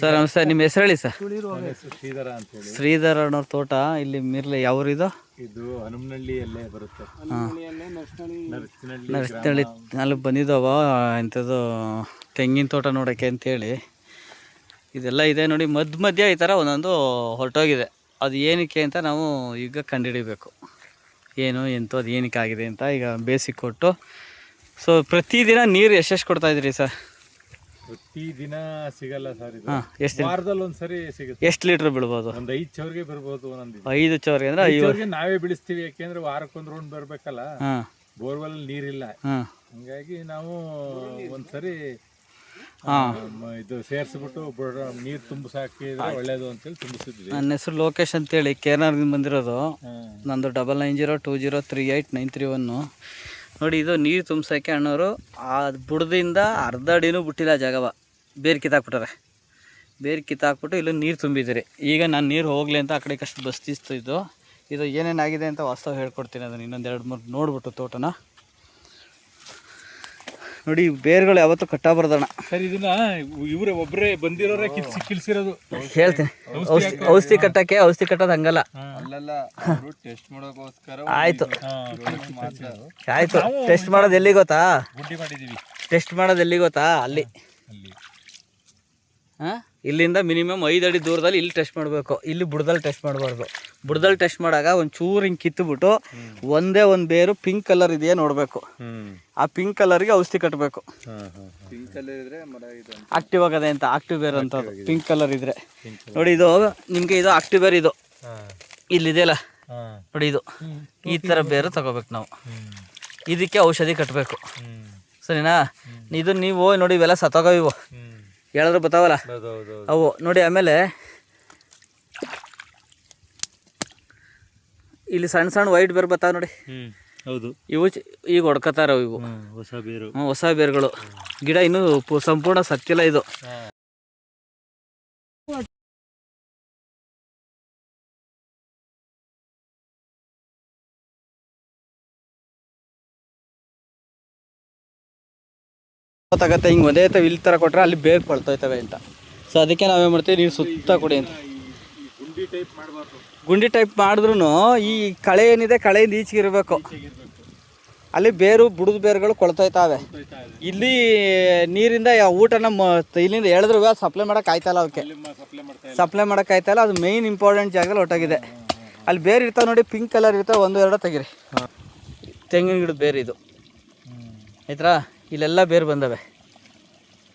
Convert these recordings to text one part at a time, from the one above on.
Sir ನಮಸ್ತೆ. ನಿಮ್ಮ ಹೆಸರು ಹೇಳಿ ಸರ್? ಶ್ರೀಧರ ಅಂತ ಹೇಳಿ. ಶ್ರೀಧರ ಅನ್ನೋರ್ ತೋಟ ಇಲ್ಲಿ ಮಿರ್ಲಿ ಯಾವ್ರಿದು? ಇದು ಹನುಮನಹಳ್ಳಿಯಲ್ಲೇ ಬರುತ್ತೆ. ನರಸಿನಹಳ್ಳಿ ಅಲ್ಲಿ ಬಂದಿದ್ದಾವ ಇಂಥದ್ದು ತೆಂಗಿನ ತೋಟ ನೋಡೋಕ್ಕೆ ಅಂತೇಳಿ. ಇದೆಲ್ಲ ಇದೆ ನೋಡಿ ಮಧ್ಯ ಮಧ್ಯ ಈ ಥರ ಒಂದೊಂದು ಹೊರಟೋಗಿದೆ. ಅದು ಏನಕ್ಕೆ ಅಂತ ನಾವು ಈಗ ಕಂಡುಹಿಡಿಬೇಕು. ಏನು ಎಂತೋ ಅದು ಏನಕ್ಕೆ ಆಗಿದೆ ಅಂತ ಈಗ ಬೇಸಿಕ್ ಕೊಟ್ಟು. ಸೊ ಪ್ರತಿದಿನ ನೀರು ಎಷ್ಟೆಷ್ಟು ಕೊಡ್ತಾ ಇದ್ರಿ ಸರ್? ಪ್ರತಿ ದಿನ ಸಿಗಲ್ಲ ಸರ್ ಇದು. ಹಾಂ ಎಷ್ಟು ವಾರದಲ್ಲಿ ಒಂದ್ಸರಿ ಸಿಗುತ್ತೆ. ಎಷ್ಟು ಲೀಟ್ರ್ ಬೀಳ್ಬೋದು? ಒಂದ್ ಐದ್ ಚೌರ್ಗೆ ಬರ್ಬೋದು ಒಂದೊಂದು ಐದು ಚೌರ್ಗೆ ಅಂದ್ರೆ ಚೌರ್ಗೆ ನಾವೇ ಬೆಳೆಸ್ತೀವಿ ಯಾಕೆಂದ್ರೆ ವಾರಕ್ಕೊಂದ್ ರೌಂಡ್ ಬರ್ಬೇಕಲ್ಲ? ಹಾಂ. ಬೋರ್ವೆಲ್ ನೀರಿಲ್ಲ. ಹಾಂ. ಹಂಗಾಗಿ ನಾವು ಒಂದ್ಸರಿ ಹಾಂ. ಮ- ಇದು ಸೇರಿಸ್ಬಿಟ್ಟು ನೀರ್ ತುಂಬಿಸಾಕಿದ್ರೆ ಒಳ್ಳೇದು ಅಂತೇಳಿ ತುಂಬಿಸಿದ್ವಿ. ನನ್ನ ಹೆಸರು ಲೋಕೇಶ್ ಅಂತೇಳಿ ಕೇರ್ನಾರ್ದಿಂದ ಬಂದಿರೋದು. ಹ್ಮ್. ನಂದು double nine zero two zero three eight nine three one ನೋಡಿ ಇದು ನೀರು ತುಂಬ್ಸೋಕ್ಕೆ ಅಣ್ಣವರು ಆ ಬುಡದಿಂದ ಅರ್ಧ ಅಡಿನೂ ಬಿಟ್ಟಿಲ್ಲ ಆ ಜಾಗವ. ಬೇರೆ ಕಿತ್ತಾಕ್ಬಿಟ್ಟಾರೆ. ಬೇರೆ ಕಿತ್ತಾಕ್ಬಿಟ್ಟು ಇಲ್ಲಿ ನೀರು ತುಂಬಿದ್ದೀರಿ. ಈಗ ನಾನು ನೀರು ಹೋಗಲಿ ಅಂತ ಆ ಕಡೆ ಕಷ್ಟು ಬಸ್ತಿಸ್ತು ಇದು ಇದು ಏನೇನಾಗಿದೆ ಅಂತ ವಾಸ್ತವ ಹೇಳ್ಕೊಡ್ತೀನಿ. ಅದನ್ನು ಇನ್ನೊಂದು ಎರಡು ಮೂರು ನೋಡ್ಬಿಟ್ಟು ತೋಟನ. ನೋಡಿ ಬೇರುಗಳು ಯಾವತ್ತೂ ಕಟ್ಟಾಬಾರ್ದಣ್ಣ. ಸರ್ ಇದನ್ನ ಇವರೇ ಒಬ್ಬರೇ ಬಂದಿರೋರೇ ಕಿಲ್ಸಿ ಕಿಲ್ಸಿರೋದು ಹೇಳ್ತೀನಿ. ಔಷಧಿ ಕಟ್ಟಕ್ಕೆ ಔಷಧಿ ಕಟ್ಟೋದು ಹಂಗಲ್ಲ. ಟೆಸ್ಟ್ ಮಾಡೋಕೋಸ್ಕರ ಆಯಿತು. ಮಾತ್ರ. ಟೆಸ್ಟ್ ಮಾಡೋದು ಎಲ್ಲಿ ಗೊತ್ತಾ? ಗುಡ್ಡಿ ಮಾಡಿದೀವಿ. ಟೆಸ್ಟ್ ಮಾಡೋದು ಎಲ್ಲಿ ಗೊತ್ತಾ? ಅಲ್ಲಿ. ಅಲ್ಲಿ. ಹಾಂ? ಇಲ್ಲಿಂದ ಮಿನಿಮಮ್ ಐದು ಅಡಿ ದೂರದಲ್ಲಿ ಇಲ್ಲಿ ಟೆಸ್ಟ್ ಮಾಡಬೇಕು. ಇಲ್ಲಿ ಬುಡದಲ್ಲಿ ಟೆಸ್ಟ್ ಮಾಡಬಾರ್ದು. ಬುಡದಲ್ಲಿ ಟೆಸ್ಟ್ ಮಾಡಾಗ ಒಂದು ಚೂರು ಹಿಂಗೆ ಕಿತ್ತುಬಿಟ್ಟು ಒಂದೇ ಒಂದು ಬೇರು ಪಿಂಕ್ ಕಲರ್ ಇದೆಯಾ ನೋಡಬೇಕು. ಆ ಪಿಂಕ್ ಕಲರ್ಗೆ ಔಷಧಿ ಕಟ್ಟಬೇಕು ಪಿಂಕ್ ಅಲ್ಲಿ ಇದ್ರೆ ಮರ ಇದು ಆಕ್ಟಿವ್ ಆಗದೆ ಅಂತ ಆಕ್ಟಿವ್ ಬೇರ್ ಅಂತ ಪಿಂಕ್ ಕಲರ್ ಇದ್ರೆ. ನೋಡಿ ಇದು ನಿಮಗೆ ಇದು ಆಕ್ಟಿವ್ ಬೇರ್ ಇದು. ಇಲ್ಲಿದೆಯಲ್ಲ? ನೋಡಿ ಇದು. ಈ ಥರ ಬೇರು ತಗೋಬೇಕು ನಾವು. ಇದಕ್ಕೆ ಔಷಧಿ ಕಟ್ಟಬೇಕು ಸರಿನಾ? ಇದು ನೀವು ನೋಡಿ ಇವೆಲ್ಲ ಸತ್ತೋಗೋ ಇವು. ಹೇಳಿದ್ರು ಬರ್ತಾವಲ್ಲ ಅವು. ನೋಡಿ ಆಮೇಲೆ ಇಲ್ಲಿ ಸಣ್ಣ ಸಣ್ಣ ವೈಟ್ ಬೇರು ಬರ್ತಾವ ನೋಡಿ. ಹೌದು. ಇವು ಈಗ ಹೊಡ್ಕೋತಾರ ಇವು. ಹೊಸ ಬೇರು. ಹೊಸ ಬೇರುಗಳು. ಗಿಡ ಇನ್ನೂ ಸಂಪೂರ್ಣ ಸತ್ತಿಲ್ಲ ಇದು. ತಗತ್ತೆ ಹಿಂಗೆ ಒಂದೇ ತ ಇಲ್ಲಿ ಥರ ಕೊಟ್ಟರೆ ಅಲ್ಲಿ ಬೇಗ ಕೊಳ್ತೋಯ್ತವೆ ಅಂತ. ಸೊ ಅದಕ್ಕೆ ನಾವೇನು ಮಾಡ್ತೀವಿ? ನೀರು ಸುತ್ತ ಕೊಡಿ ಅಂತ. ಗುಂಡಿ ಟೈಪ್ ಮಾಡಿದ್ರು ಈ ಕಳೆ ಏನಿದೆ ಕಳೆಯಿಂದ ಈಚೆಗೆ ಇರಬೇಕು ಅಲ್ಲಿ ಬೇರು ಬುಡದ ಬೇರುಗಳು ಕೊಳ್ತೋಯ್ತಾವೆ. ಇಲ್ಲಿ ನೀರಿಂದ ಊಟನ ಇಲ್ಲಿಂದ ಎಳೆದ್ರು ಸಪ್ಲೈ ಮಾಡೋಕೆ ಆಯ್ತಲ್ಲ ಅವಕ್ಕೆ ಸಪ್ಲೈ ಮಾಡೋಕೆ ಆಯ್ತಲ್ಲ, ಅದು ಮೇಯ್ನ್ ಇಂಪಾರ್ಟೆಂಟ್ ಜಾಗದಲ್ಲಿ ಒಟ್ಟಾಗಿದೆ. ಅಲ್ಲಿ ಬೇರೆ ಇರ್ತಾವೆ ನೋಡಿ ಪಿಂಕ್ ಕಲರ್ ಇರ್ತಾವೆ ಒಂದು ಎರಡು ತೆಗಿರಿ. ತೆಂಗಿನ ಗಿಡದ ಬೇರೆ ಇದು. ಆಯ್ತಾ ಇಲ್ಲೆಲ್ಲ ಬೇರು ಬಂದವೆ.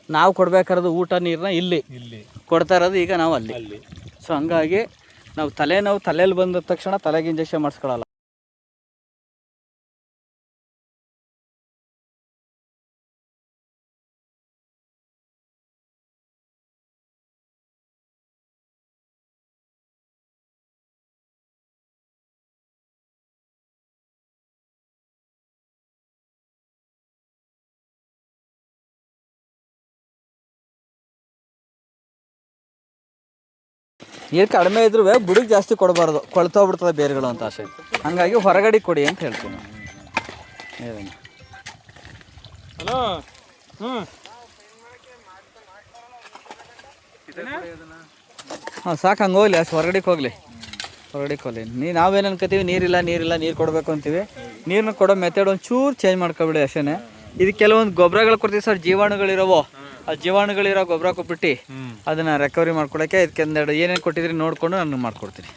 ನಾವು ಕೊಡ್ಬೇಕಾರದು ಊಟ ನೀರನ್ನ ಇಲ್ಲಿ. ಇಲ್ಲಿ. ಕೊಡ್ತಾ ಇರೋದು ಈಗ ನಾವು ಅಲ್ಲಿ. ಅಲ್ಲಿ ಸೊ ಹಂಗಾಗಿ ನಾವು ತಲೆನೋವು ತಲೆಯಲ್ಲಿ ಬಂದ ತಕ್ಷಣ ತಲೆಗೆ ಇಂಜೆಕ್ಷನ್ ಮಾಡಿಸ್ಕೊಳ್ಳಲ್ಲ ನೀರು ಕಡಿಮೆ ಇದ್ರೂ ಬುಡಕ್ಕೆ ಜಾಸ್ತಿ ಕೊಡಬಾರ್ದು ಕೊಳ್ತೋಗ್ಬಿಡ್ತದೆ ಬೇರುಗಳು ಅಂತ ಆಸೆ ಹಂಗಾಗಿ ಹೊರಗಡೆ ಕೊಡಿ ಅಂತ ಹೇಳ್ತೀನಿ. ಹಲೋ ಹಾಂ ಸಾಕು ಹಂಗೆ ಹೋಗ್ಲಿ ಅಷ್ಟು ಹೊರಗಡೆಗೆ ಹೋಗ್ಲಿ. ಹೊರಗಡೆಗೆ ಹೋಗ್ಲಿ. ನೀ ನಾವೇನು ಅನ್ಕೋತೀವಿ ನೀರಿಲ್ಲ ನೀರಿಲ್ಲ ನೀರು ಕೊಡಬೇಕು ಅಂತೀವಿ. ನೀರನ್ನ ಕೊಡೋ ಮೆಥಡ್ ಒಂಚೂರು ಚೂರು ಚೇಂಜ್ ಮಾಡ್ಕೊಬಿಡಿ ಅಷ್ಟೇ ಇದು ಕೆಲವೊಂದು ಗೊಬ್ಬರಗಳು ಕೊಡ್ತೀವಿ ಸರ್ ಜೀವಾಣುಗಳಿರೋವು. ಆ ಜೀವಾಣುಗಳಿರೋ ಗೊಬ್ಬರ ಕೊಟ್ಬಿಟ್ಟು ಅದನ್ನ ರೆಕವರಿ ಮಾಡ್ಕೊಳಕ್ಕೆ ಇದಕ್ಕೆ ಒಂದೆರಡು ಏನೇನು ಕೊಟ್ಟಿದ್ರಿ ನೋಡಿಕೊಂಡು ನಾನು ಮಾಡ್ಕೊಡ್ತೀನಿ.